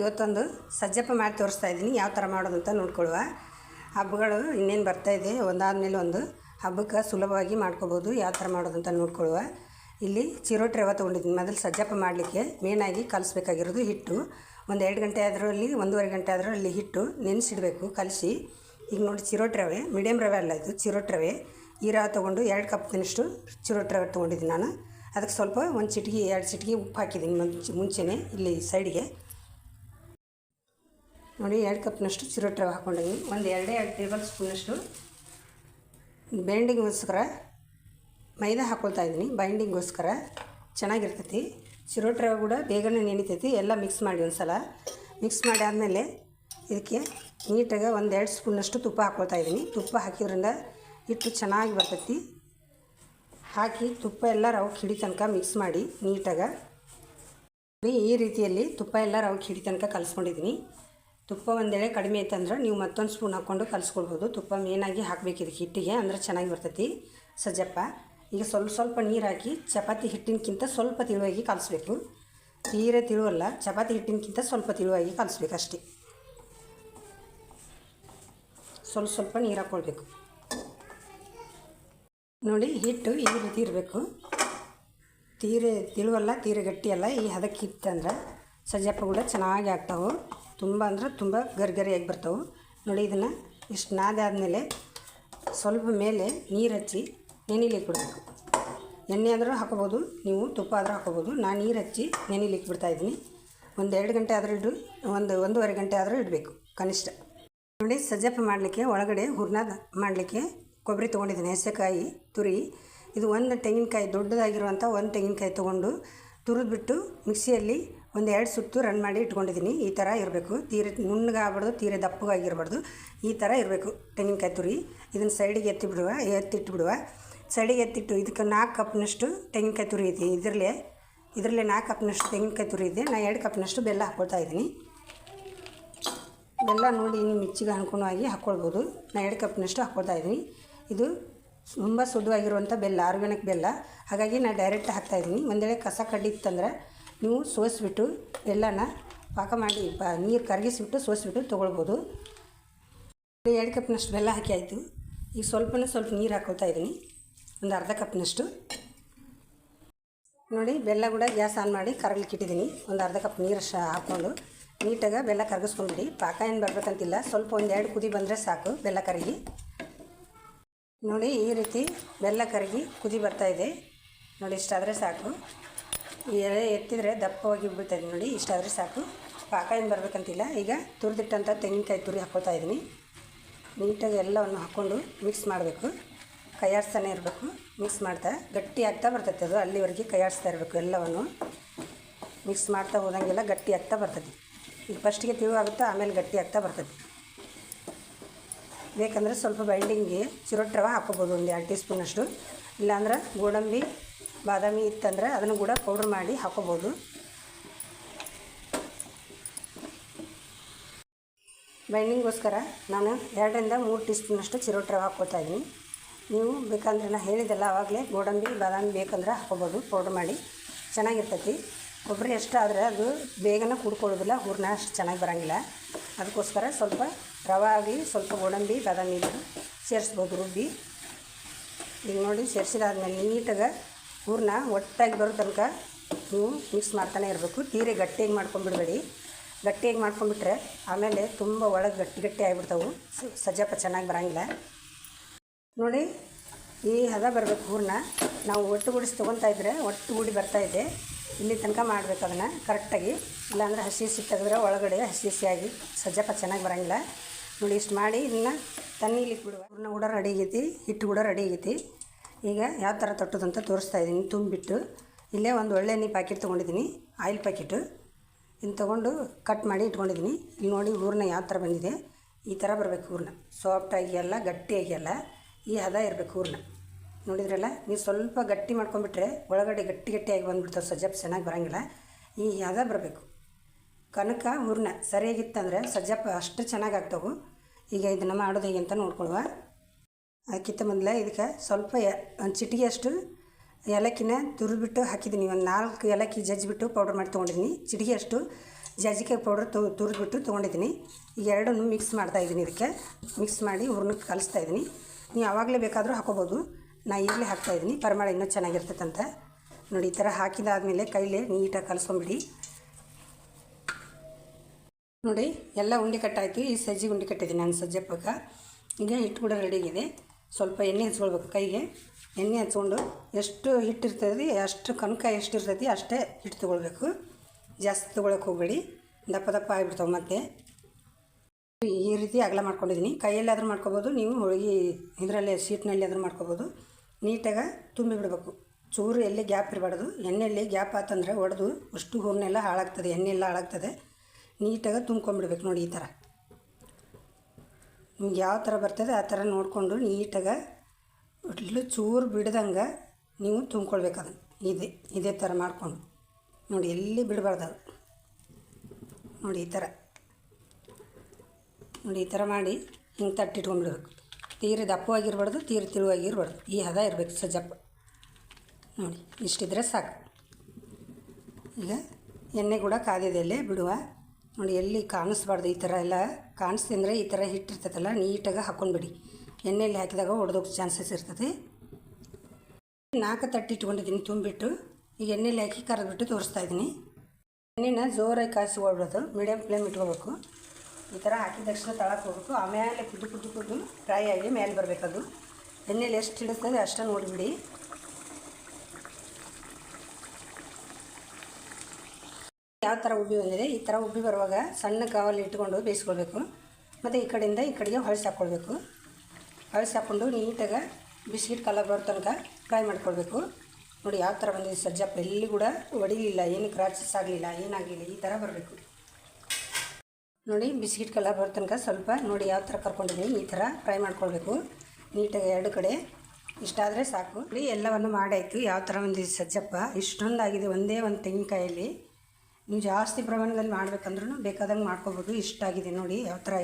ಇವತ್ತೊಂದು ಸಜ್ಜಪ್ಪ ಮಾಡಿ ತೋರಿಸ್ತಾ ಇದ್ದೀನಿ. ಯಾವ ಥರ ಮಾಡೋದು ಅಂತ ನೋಡ್ಕೊಳ್ಳುವ. ಹಬ್ಬಗಳು ಇನ್ನೇನು ಬರ್ತಾ ಇದೆ? ಒಂದಾದ್ಮೇಲೆ ಒಂದು ಹಬ್ಬಕ್ಕೆ ಸುಲಭವಾಗಿ ಮಾಡ್ಕೋಬೋದು. ಯಾವ ಥರ ಮಾಡೋದು ಅಂತ ನೋಡ್ಕೊಳ್ಳುವ. ಇಲ್ಲಿ ಚಿರೋಟಿ ರವೆ ತೊಗೊಂಡಿದ್ದೀನಿ. ಮೊದಲು ಸಜ್ಜಪ್ಪ ಮಾಡಲಿಕ್ಕೆ ಮೇನಾಗಿ ಕಲಿಸ್ಬೇಕಾಗಿರೋದು ಹಿಟ್ಟು. ಒಂದು ಎರಡು ಗಂಟೆ ಆದರೂ ಅಲ್ಲಿ ಒಂದೂವರೆ ಗಂಟೆ ಆದರೂ ಅಲ್ಲಿ ಹಿಟ್ಟು ನೆನೆಸಿಡಬೇಕು, ಕಲಸಿ. ಈಗ ನೋಡಿ ಚಿರೋಟಿ ರವೆ ಮೀಡಿಯಮ್ ರವೆ ಅಲ್ಲ ಇದು ಚಿರೋಟಿ ರವೆ. ಈ ರವೆ ತೊಗೊಂಡು ಎರಡು ಕಪ್ನಷ್ಟು ಚಿರೋಟಿ ರವೆ ತೊಗೊಂಡಿದ್ದೀನಿ ನಾನು. ಅದಕ್ಕೆ ಸ್ವಲ್ಪ ಒಂದು ಚಿಟಿಕೆ ಎರಡು ಚಿಟಿಕೆ ಉಪ್ಪು ಹಾಕಿದ್ದೀನಿ. ಮುಂಚೆ, ಮುಂಚೆನೇ ಇಲ್ಲಿ ಸೈಡಿಗೆ ನೋಡಿ, ಎರಡು ಕಪ್ನಷ್ಟು ಚಿರೋಟಿ ರವೆ ಒಂದು ಎರಡೇ ಎರಡು ಟೇಬಲ್ ಸ್ಪೂನಷ್ಟು ಬೈಂಡಿಂಗ್ಗೋಸ್ಕರ ಮೈದಾ ಹಾಕ್ಕೊಳ್ತಾ ಇದ್ದೀನಿ. ಬೈಂಡಿಂಗ್ಗೋಸ್ಕರ ಚೆನ್ನಾಗಿರ್ತೈತಿ. ಚಿರೋಟಿ ಕೂಡ ಬೇಗನೆ ನೆನಿತೈತಿ. ಎಲ್ಲ ಮಿಕ್ಸ್ ಮಾಡಿ ಒಂದು ಸಲ ಮಿಕ್ಸ್ ಮಾಡಿ ಆದಮೇಲೆ ಇದಕ್ಕೆ ನೀಟಾಗಿ ಒಂದು ಎರಡು ಸ್ಪೂನಷ್ಟು ತುಪ್ಪ ಹಾಕ್ಕೊಳ್ತಾ ಇದ್ದೀನಿ. ತುಪ್ಪ ಹಾಕಿದ್ರಿಂದ ಹಿಟ್ಟು ಚೆನ್ನಾಗಿ ಬರ್ತೈತಿ. ಹಾಕಿ ತುಪ್ಪ ಎಲ್ಲ ರವೆ ಹಿಡಿ ತನಕ ಮಿಕ್ಸ್ ಮಾಡಿ ನೀಟಾಗಿ. ಈ ರೀತಿಯಲ್ಲಿ ತುಪ್ಪ ಎಲ್ಲ ರವೆ ಹಿಡಿ ತನಕ ಕಲಿಸ್ಕೊಂಡಿದ್ದೀನಿ. ತುಪ್ಪ ಒಂದೇಳೆ ಕಡಿಮೆ ಐತಂದ್ರೆ ನೀವು ಮತ್ತೊಂದು ಸ್ಪೂನ್ ಹಾಕ್ಕೊಂಡು ಕಲಿಸ್ಕೊಳ್ಬೋದು. ತುಪ್ಪ ಮೇನಾಗಿ ಹಾಕಬೇಕು ಇದಕ್ಕೆ ಹಿಟ್ಟಿಗೆ ಅಂದ್ರೆ ಚೆನ್ನಾಗಿ ಬರ್ತೈತಿ ಸಜ್ಜಪ್ಪ. ಈಗ ಸ್ವಲ್ಪ ಸ್ವಲ್ಪ ನೀರು ಹಾಕಿ ಚಪಾತಿ ಹಿಟ್ಟಿನಕ್ಕಿಂತ ಸ್ವಲ್ಪ ತಿಳುವಾಗಿ ಕಲಿಸ್ಬೇಕು. ತೀರೆ ತಿಳುವಲ್ಲ, ಚಪಾತಿ ಹಿಟ್ಟಿನಕ್ಕಿಂತ ಸ್ವಲ್ಪ ತಿಳುವಾಗಿ ಕಲಿಸ್ಬೇಕು ಅಷ್ಟೇ. ಸ್ವಲ್ಪ ಸ್ವಲ್ಪ ನೀರು ಹಾಕ್ಕೊಳ್ಬೇಕು ನೋಡಿ ಹಿಟ್ಟು ಈ ರೀತಿ ಇರಬೇಕು. ತೀರೆ ತಿಳುವಲ್ಲ, ತೀರೆ ಗಟ್ಟಿ ಅಲ್ಲ, ಈ ಹದಕ್ಕೆ ಇತ್ತಂದ್ರೆ ಸಜ್ಜಪ್ಪ ಕೂಡ ಚೆನ್ನಾಗಿ ಆಗ್ತಾವೆ. ತುಂಬ ಅಂದರೆ ತುಂಬ ಗರಿಗರಿಯಾಗಿ ಬರ್ತವೆ. ನೋಡಿ ಇದನ್ನು ಇಷ್ಟು ನಾದಾದಮೇಲೆ ಸ್ವಲ್ಪ ಮೇಲೆ ನೀರು ಹಚ್ಚಿ ನೆನಿಲಿಕ್ಕೆ ಬಿಡಬೇಕು. ಎಣ್ಣೆ ಆದರೂ ಹಾಕೋಬೋದು, ನೀವು ತುಪ್ಪ ಆದರೂ ಹಾಕೋಬೋದು. ನಾನು ನೀರು ಹಚ್ಚಿ ನೆನಿಲಿಕ್ಕೆ ಬಿಡ್ತಾಯಿದ್ದೀನಿ ಒಂದು ಎರಡು ಗಂಟೆ ಆದರೂ ಇಡು, ಒಂದು ಒಂದೂವರೆ ಗಂಟೆ ಆದರೂ ಇಡಬೇಕು, ಕನಿಷ್ಠ. ನೋಡಿ, ಸಜ್ಜಪ್ಪ ಮಾಡಲಿಕ್ಕೆ ಒಳಗಡೆ ಹೂರ್ಣ ಮಾಡಲಿಕ್ಕೆ ಕೊಬ್ಬರಿ ತೊಗೊಂಡಿದ್ದೀನಿ, ಹೆಸೆಕಾಯಿ, ತುರಿ. ಇದು ಒಂದು ತೆಂಗಿನಕಾಯಿ ದೊಡ್ಡದಾಗಿರುವಂಥ ಒಂದು ತೆಂಗಿನಕಾಯಿ ತೊಗೊಂಡು ತುರಿದ್ಬಿಟ್ಟು ಮಿಕ್ಸಿಯಲ್ಲಿ ಒಂದು ಎರಡು ಸುತ್ತು ರನ್ ಮಾಡಿ ಇಟ್ಕೊಂಡಿದ್ದೀನಿ. ಈ ಥರ ಇರಬೇಕು. ತೀರೆ ನುಣ್ಣಗಾಗ್ಬಾರ್ದು, ತೀರೆ ದಪ್ಪಗಾಗಿರ್ಬಾರ್ದು. ಈ ಥರ ಇರಬೇಕು. ತೆಂಗಿನಕಾಯಿ ತುರಿ. ಇದನ್ನು ಸೈಡಿಗೆ ಎತ್ತಿ ಬಿಡುವ, ಎತ್ತಿಟ್ಟು ಬಿಡುವ. ಸೈಡಿಗೆ ಎತ್ತಿಟ್ಟು ಇದಕ್ಕೆ ನಾಲ್ಕು ಕಪ್ನಷ್ಟು ತೆಂಗಿನಕಾಯಿ ತುರಿ ಇದೆ. ಇದರಲ್ಲೇ ಇದರಲ್ಲೇ ನಾಲ್ಕು ಕಪ್ನಷ್ಟು ತೆಂಗಿನಕಾಯಿ ತುರಿ ಇದೆ. ನಾನು ಎರಡು ಕಪ್ನಷ್ಟು ಬೆಲ್ಲ ಹಾಕ್ಕೊಳ್ತಾ ಇದ್ದೀನಿ. ಬೆಲ್ಲ ನೋಡಿ ನೀವು ಮಿಚ್ಚಿಗೆ ಅನುಗುಣವಾಗಿ ಹಾಕ್ಕೊಳ್ಬೋದು ನಾನು ಎರಡು ಕಪ್ನಷ್ಟು ಹಾಕ್ಕೊಳ್ತಾ ಇದ್ದೀನಿ. ಇದು ತುಂಬ ಶುದ್ಧವಾಗಿರುವಂಥ ಬೆಲ್ಲ, ಆರ್ಗ್ಯಾನಿಕ್ ಬೆಲ್ಲ. ಹಾಗಾಗಿ ನಾನು ಡೈರೆಕ್ಟ್ ಹಾಕ್ತಾಯಿದ್ದೀನಿ ಒಂದು ಕಸ ಕಡ್ಡಿ ಕಡ್ಡಿತ್ತಂದ್ರೆ ನೀವು ಸೋಸಿಬಿಟ್ಟು ಎಲ್ಲನ ಪಾಕ ಮಾಡಿ ಪ ನೀರು ಕರಗಿಸಿಬಿಟ್ಟು ಸೋಸಿಬಿಟ್ಟು ತೊಗೊಳ್ಬೋದು. ಎರಡು ಕಪ್ನಷ್ಟು ಬೆಲ್ಲ ಹಾಕಿ ಆಯಿತು. ಈಗ ಸ್ವಲ್ಪನೇ ಸ್ವಲ್ಪ ನೀರು ಹಾಕ್ಕೊಳ್ತಾ ಇದ್ದೀನಿ. ಒಂದು ಅರ್ಧ ಕಪ್ನಷ್ಟು. ನೋಡಿ, ಬೆಲ್ಲ ಕೂಡ ಗ್ಯಾಸ್ ಆನ್ ಮಾಡಿ ಕರಗ್ಲಿಕ್ಕೆ ಇಟ್ಟಿದ್ದೀನಿ. ಒಂದು ಅರ್ಧ ಕಪ್ ನೀರು ಶ ಹಾಕ್ಕೊಂಡು ನೀಟಾಗಿ ಬೆಲ್ಲ ಕರಗಿಸ್ಕೊಂಡ್ಬಿಡಿ. ಪಾಕ ಏನು ಬರಬೇಕಂತಿಲ್ಲ. ಸ್ವಲ್ಪ ಒಂದು ಎರಡು ಕುದಿ ಬಂದರೆ ಸಾಕು ಬೆಲ್ಲ ಕರಗಿ. ನೋಡಿ, ಈ ರೀತಿ ಬೆಲ್ಲ ಕರಗಿ ಕುದಿ ಬರ್ತಾಯಿದೆ ನೋಡಿ, ಇಷ್ಟಾದರೆ ಸಾಕು. ಎಲೆ ಎತ್ತಿದರೆ ದಪ್ಪವಾಗಿ ಬೀಳ್ತಾಯಿದೆ ನೋಡಿ, ಇಷ್ಟಾದರೆ ಸಾಕು. ಪಾಕ ಏನು ಬರಬೇಕಂತಿಲ್ಲ. ಈಗ ತುರಿದಿಟ್ಟಂಥ ತೆಂಗಿನಕಾಯಿ ತುರಿ ಹಾಕ್ಕೊಳ್ತಾ ಇದ್ದೀನಿ ನೀಟಾಗಿ ಎಲ್ಲವನ್ನು ಹಾಕ್ಕೊಂಡು ಮಿಕ್ಸ್ ಮಾಡಬೇಕು. ಕೈಯಾಡಿಸ್ತಾನೆ ಇರಬೇಕು. ಮಿಕ್ಸ್ ಮಾಡ್ತಾ ಗಟ್ಟಿ ಆಗ್ತಾ ಬರ್ತೈತೆ ಅದು. ಅಲ್ಲಿವರೆಗೆ ಕೈಯಾಡಿಸ್ತಾ ಇರಬೇಕು ಎಲ್ಲವನ್ನು. ಮಿಕ್ಸ್ ಮಾಡ್ತಾ ಹೋದಂಗೆಲ್ಲ ಗಟ್ಟಿ ಆಗ್ತಾ ಬರ್ತೈತಿ ಈಗ ಫಸ್ಟಿಗೆ ತಿಳುವಾಗುತ್ತೆ ಆಮೇಲೆ ಗಟ್ಟಿ ಆಗ್ತಾ ಬರ್ತೈತಿ ಬೇಕಂದರೆ ಸ್ವಲ್ಪ ಬೈಂಡಿಂಗ್ಗೆ ಚಿರೋಟ್ ರವೆ ಹಾಕ್ಕೋಬೋದು ಒಂದು ಎರಡು ಟೀ ಸ್ಪೂನಷ್ಟು ಇಲ್ಲಾಂದ್ರೆ ಗೋಡಂಬಿ ಬಾದಾಮಿ ಇತ್ತಂದ್ರೆ ಅದನ್ನು ಕೂಡ ಪೌಡ್ರ್ ಮಾಡಿ ಹಾಕೋಬೋದು. ಬೈಂಡಿಂಗ್ಗೋಸ್ಕರ ನಾನು ಎರಡರಿಂದ ಮೂರು ಟೀ ಸ್ಪೂನಷ್ಟು ಚಿರೋಟಿ ರವೆ ಹಾಕ್ಕೊಳ್ತಾ ಇದ್ದೀನಿ. ನೀವು ಬೇಕಂದ್ರೆ ನಾನು ಹೇಳಿದ್ದೆಲ್ಲ ಆವಾಗಲೇ ಗೋಡಂಬಿ, ಬಾದಾಮಿ ಬೇಕಂದ್ರೆ ಹಾಕ್ಕೋಬೋದು ಪೌಡ್ರ್ ಮಾಡಿ. ಚೆನ್ನಾಗಿರ್ತೈತಿ. ಕೊಬ್ಬರಿ ಎಷ್ಟಾದರೆ ಅದು ಬೇಗನೆ ಕುಡ್ಕೊಳ್ಳೋದಿಲ್ಲ, ಹೂರ್ಣ ಅಷ್ಟು ಚೆನ್ನಾಗಿ ಬರೋಂಗಿಲ್ಲ. ಅದಕ್ಕೋಸ್ಕರ ಸ್ವಲ್ಪ ರವೆ ಆಗಲಿ, ಸ್ವಲ್ಪ ಗೋಡಂಬಿ, ಬಾದಾಮಿ ಸೇರಿಸ್ಬೋದು, ರುಬ್ಬಿ. ಈಗ ನೋಡಿ, ಸೇರಿಸಿದಾದ್ಮೇಲೆ ನೀಟಾಗಿ ಹೂರ್ಣ ಒಟ್ಟಾಗಿ ಬರೋ ತನಕ ನೀವು ಮಿಕ್ಸ್ ಮಾಡ್ತಾನೆ ಇರಬೇಕು. ತೀರೆ ಗಟ್ಟಿಯಾಗಿ ಮಾಡ್ಕೊಂಬಿಡಬೇಡಿ ಗಟ್ಟಿಯಾಗಿ ಮಾಡ್ಕೊಂಡ್ಬಿಟ್ರೆ ಆಮೇಲೆ ತುಂಬ ಒಳಗೆ ಗಟ್ಟಿ ಗಟ್ಟಿ ಆಗಿಬಿಡ್ತಾವೆ. ಸಜ್ಜಪ್ಪ ಚೆನ್ನಾಗಿ ಬರೋಂಗಿಲ್ಲ. ನೋಡಿ ಈ ಹದ ಬರಬೇಕು ಹೂರ್ಣ ನಾವು ಒಟ್ಟುಗೂಡಿಸಿ ತೊಗೊತಾ ಇದ್ದರೆ ಒಟ್ಟುಗೂಡಿ ಇದೆ. ಇಲ್ಲಿ ತನಕ ಮಾಡಬೇಕು ಅದನ್ನು ಕರೆಕ್ಟಾಗಿ. ಇಲ್ಲಾಂದರೆ ಹಸಿ ಹಸಿ ತೆಗೆದ್ರೆ ಒಳಗಡೆ ಹಸಿ ಹಸಿಯಾಗಿ ಸಜ್ಜಪ್ಪ ಚೆನ್ನಾಗಿ ಬರೋಂಗಿಲ್ಲ. ನೋಡಿ ಇಷ್ಟು ಮಾಡಿ ಇದನ್ನು ತಣ್ಣೀಲಿಕ್ಕೆ ಬಿಡುವ ಹೂರ್ಣ ಕೂಡ ರೆಡಿ ಆಗೈತಿ. ಹಿಟ್ಟು ಕೂಡ ರೆಡಿ ಆಗೈತಿ. ಈಗ ಯಾವ ಥರ ತೊಟ್ಟದಂತ ತೋರಿಸ್ತಾ ಇದ್ದೀನಿ. ತುಂಬಿಟ್ಟು ಇಲ್ಲೇ ಒಂದು ಒಳ್ಳೆ ಪ್ಯಾಕೆಟ್ ತೊಗೊಂಡಿದ್ದೀನಿ. Oil packet. ಇನ್ನು ತೊಗೊಂಡು ಕಟ್ ಮಾಡಿ ಇಟ್ಕೊಂಡಿದ್ದೀನಿ. ಇಲ್ಲಿ ನೋಡಿ ಹೂರ್ಣ ಯಾವ ಥರ ಬಂದಿದೆ. ಈ ಥರ ಬರಬೇಕು ಹೂರ್ಣ ಸಾಫ್ಟಾಗಿ ಅಲ್ಲ, ಗಟ್ಟಿಯಾಗಿ ಅಲ್ಲ. ಈ ಹದ ಇರಬೇಕು ಹೂರ್ಣ ನೋಡಿದ್ರಲ್ಲ? ನೀವು ಸ್ವಲ್ಪ ಗಟ್ಟಿ ಮಾಡ್ಕೊಂಬಿಟ್ರೆ ಒಳಗಡೆ ಗಟ್ಟಿ ಗಟ್ಟಿಯಾಗಿ ಬಂದುಬಿಡ್ತಾವೆ ಸಜ್ಜಪ್, ಚೆನ್ನಾಗಿ ಬರೋಂಗಿಲ್ಲ. ಈ ಹದ ಬರಬೇಕು. ಕನಕ ಹೂರ್ಣ ಸರಿಯಾಗಿತ್ತಂದರೆ ಸಜ್ಜಪ್ಪ ಅಷ್ಟು ಚೆನ್ನಾಗಿ ಆಗ್ತಾವೆ. ಈಗ ಇದನ್ನು ಮಾಡೋದು ಹೇಗೆ ಅಂತ ನೋಡ್ಕೊಳುವ ಅದಕ್ಕಿಂತ ಮೊದಲೇ, ಇದಕ್ಕೆ ಸ್ವಲ್ಪ ಒಂದು ಚಿಟಿಗೆಯಷ್ಟು ಏಲಕ್ಕಿನ ತುರಿದ್ಬಿಟ್ಟು ಹಾಕಿದ್ದೀನಿ. ಒಂದು ನಾಲ್ಕು ಏಲಕ್ಕಿ ಜಜ್ಜಿಬಿಟ್ಟು ಪೌಡ್ರ್ ಮಾಡಿ ತೊಗೊಂಡಿದ್ದೀನಿ. ಚಿಟಿಗೆಯಷ್ಟು ಜಾಜಿಕಾಯಿ ಪೌಡರ್ ತು, ತುರಿದ್ಬಿಟ್ಟು ತೊಗೊಂಡಿದ್ದೀನಿ. ಈಗ ಎರಡನ್ನು ಮಿಕ್ಸ್ ಮಾಡ್ತಾ ಇದ್ದೀನಿ ಇದಕ್ಕೆ. ಮಿಕ್ಸ್ ಮಾಡಿ ಹೂರ್ಣಕ್ಕೆ ಕಲಿಸ್ತಾ ಇದ್ದೀನಿ. ನೀವು ಯಾವಾಗಲೇ ಬೇಕಾದರೂ ಹಾಕೋಬೋದು. ನಾ ಈಗಲೇ ಹಾಕ್ತಾಯಿದ್ದೀನಿ ಪರಿಮಳ ಇನ್ನೂ ಚೆನ್ನಾಗಿರ್ತೈತಂತ. ನೋಡಿ, ಈ ಥರ ಹಾಕಿದಾದಮೇಲೆ ಕೈಲೇ ನೀಟಾಗಿ ಕಲಿಸ್ಕೊಂಬಿಡಿ. ನೋಡಿ, ಎಲ್ಲ ಉಂಡೆ ಕಟ್ಟಾಯಿತು. ಈ ಸಜ್ಜಿ ಉಂಡೆ ಕಟ್ಟಿದ್ದೀನಿ ನಾನು ಸಜ್ಜೆ ಪಕ್ಕ. ಈಗ ಹಿಟ್ಟು ಕೂಡ ರೆಡಿಯಾಗಿದೆ ಸ್ವಲ್ಪ ಎಣ್ಣೆ ಹಚ್ಕೊಳ್ಬೇಕು ಕೈಗೆ. ಎಣ್ಣೆ ಹಚ್ಕೊಂಡು ಎಷ್ಟು ಹಿಟ್ಟಿರ್ತದೆ ಅಷ್ಟು ಕನಕ ಎಷ್ಟು ಇರ್ತೈತಿ ಅಷ್ಟೇ ಹಿಟ್ಟು ತೊಗೊಳ್ಬೇಕು. ಜಾಸ್ತಿ ತೊಗೊಳಕ್ಕೆ ಹೋಗಬೇಡಿ. ದಪ್ಪ ದಪ್ಪ ಆಗಿಬಿಡ್ತಾವೆ ಮತ್ತೆ. ಈ ರೀತಿ ಅಗಲ ಮಾಡ್ಕೊಂಡಿದ್ದೀನಿ ಕೈಯಲ್ಲಾದರೂ ಮಾಡ್ಕೊಬೋದು, ನೀವು ಹೋಳಿಗೆ ಇದರಲ್ಲಿ ಸೀಟ್ನಲ್ಲಿ ಆದರೂ ಮಾಡ್ಕೊಬೋದು. ನೀಟಾಗಿ ತುಂಬಿ ಬಿಡಬೇಕು. ಚೂರು ಎಲ್ಲಿ ಗ್ಯಾಪ್ ಇರಬಾರ್ದು. ಎಣ್ಣೆಯಲ್ಲಿ ಗ್ಯಾಪ್ ಆತಂದ್ರೆ ಒಡೆದು ಅಷ್ಟು ಹೂರ್ನೆಲ್ಲ ಹಾಳಾಗ್ತದೆ ಎಣ್ಣೆ ಎಲ್ಲ ಹಾಳಾಗ್ತದೆ. ನೀಟಾಗಿ ತುಂಬ್ಕೊಂಬಿಡ್ಬೇಕು ನೋಡಿ ಈ ಥರ. ನಿಮ್ಗೆ ಯಾವ ಥರ ಬರ್ತದೆ ಆ ಥರ ನೋಡಿಕೊಂಡು ನೀಟಾಗಿ ಒಟ್ಲು ಚೂರು ಬಿಡ್ದಂಗೆ ನೀವು ತುಂಬ್ಕೊಳ್ಬೇಕು ಅದನ್ನು. ಇದೆ, ಇದೇ ಥರ ಮಾಡಿಕೊಂಡು. ನೋಡಿ, ಎಲ್ಲಿ ಬಿಡಬಾರ್ದು ಅದು. ನೋಡಿ, ಈ ಥರ ನೋಡಿ, ಈ ಥರ ಮಾಡಿ ಹಿಂಗೆ ತಟ್ಟಿಟ್ಕೊಂಡ್ಬಿಡ್ಬೇಕು. ತೀರ ದಪ್ಪವಾಗಿರ್ಬಾರ್ದು ತೀರ ತಿಳುವಾಗಿರ್ಬಾರ್ದು ಈ ಹದ ಇರಬೇಕು, ಸಜ್ಜಪ್ಪ. ನೋಡಿ, ಇಷ್ಟಿದ್ರೆ ಸಾಕು. ಈಗ ಎಣ್ಣೆ ಕೂಡ ಕಾದಿದೆ ಬಿಡುವ. ನೋಡಿ, ಎಲ್ಲಿ ಕಾಣಿಸ್ಬಾರ್ದು ಈ ಥರ ಎಲ್ಲ. ಕಾಣಿಸ್ತಿಂದ್ರೆ ಈ ಥರ ಹಿಟ್ಟಿರ್ತೈತಲ್ಲ ನೀಟಾಗಿ ಹಾಕ್ಕೊಂಡ್ಬಿಡಿ ಎಣ್ಣೆಯಲ್ಲಿ ಹಾಕಿದಾಗ ಒಡೆದೋಗೋ ಚಾನ್ಸಸ್ ಇರ್ತದೆ. ನಾಲ್ಕು ತಟ್ಟಿ ಇಟ್ಕೊಂಡಿದ್ದೀನಿ, ತುಂಬಿಟ್ಟು. ಈಗ ಎಣ್ಣೆಲಿ ಹಾಕಿ ಕರೆದ್ಬಿಟ್ಟು ತೋರಿಸ್ತಾ ಇದ್ದೀನಿ. ಎಣ್ಣೆನ ಜೋರಾಗಿ ಕಾಯಿಸ್ಕೊಳ್ಬೋದು ಮೀಡಿಯಮ್ ಫ್ಲೇಮ್ ಇಟ್ಕೋಬೇಕು. ಈ ಥರ ಹಾಕಿದ ತಕ್ಷಣ ತಳಕ್ಕೆ ಹೋಗ್ಬೇಕು ಆಮೇಲೆ ಕುದ್ದು ಕುದ್ದು ಕುದ್ದು ಫ್ರೈ ಆಗಿ ಮೇಲೆ ಬರಬೇಕದು ಎಣ್ಣೆಲಿ ಎಷ್ಟು ಹಿಡಿಸ್ತದೆ ಅಷ್ಟೇ ನೋಡಿಬಿಡಿ. ಯಾವ ಥರ ಉಬ್ಬಿ ಬಂದಿದೆ, ಈ ಥರ ಉಬ್ಬಿ ಬರುವಾಗ ಸಣ್ಣ ಕಾವಲ್ಲಿ ಇಟ್ಕೊಂಡು ಬೇಯಿಸ್ಕೊಳ್ಬೇಕು. ಮತ್ತು ಈ ಕಡೆಯಿಂದ ಈ ಕಡೆಗೆ ಹೊಳಸಿ ಹಾಕ್ಕೊಳ್ಬೇಕು ಹೊಳಸಿ ಹಾಕ್ಕೊಂಡು ನೀಟಾಗಿ ಬಿಸ್ಕಿಟ್ ಕಲರ್ ಬರೋ ತನಕ ಫ್ರೈ ಮಾಡ್ಕೊಳ್ಬೇಕು. ನೋಡಿ ಯಾವ ಥರ ಬಂದಿದೆ ಸಜ್ಜಪ್ಪ ಎಲ್ಲಿ ಕೂಡ ಒಡಿಲಿಲ್ಲ, ಏನು ಕ್ರಾಚಸ್ ಆಗಲಿಲ್ಲ, ಏನಾಗಲಿಲ್ಲ, ಈ ಥರ ಬರಬೇಕು. ನೋಡಿ ಬಿಸ್ಕಿಟ್ ಕಲರ್ ಬರೋ ತನಕ ಸ್ವಲ್ಪ ನೋಡಿ ಯಾವ ಥರ ಕರ್ಕೊಂಡಿದ್ದೀನಿ, ಈ ಥರ ಫ್ರೈ ಮಾಡ್ಕೊಳ್ಬೇಕು. ನೀಟಾಗಿ ಎರಡು ಕಡೆ ಇಷ್ಟಾದರೆ ಸಾಕು. ನೋಡಿ, ಎಲ್ಲವನ್ನು ಮಾಡಾಯಿತು. ಯಾವ ಥರ ಬಂದಿದೆ ಸಜ್ಜಪ್ಪ ಇಷ್ಟೊಂದಾಗಿದೆ ಒಂದೇ ಒಂದು ತೆಂಗಿನಕಾಯಲ್ಲಿ. ನೀವು ಜಾಸ್ತಿ ಪ್ರಮಾಣದಲ್ಲಿ ಮಾಡ್ಬೇಕಂದ್ರೂ ಬೇಕಾದಂಗೆ ಇಷ್ಟ ಇಷ್ಟಾಗಿದೆ ನೋಡಿ ಯಾವ ಥರ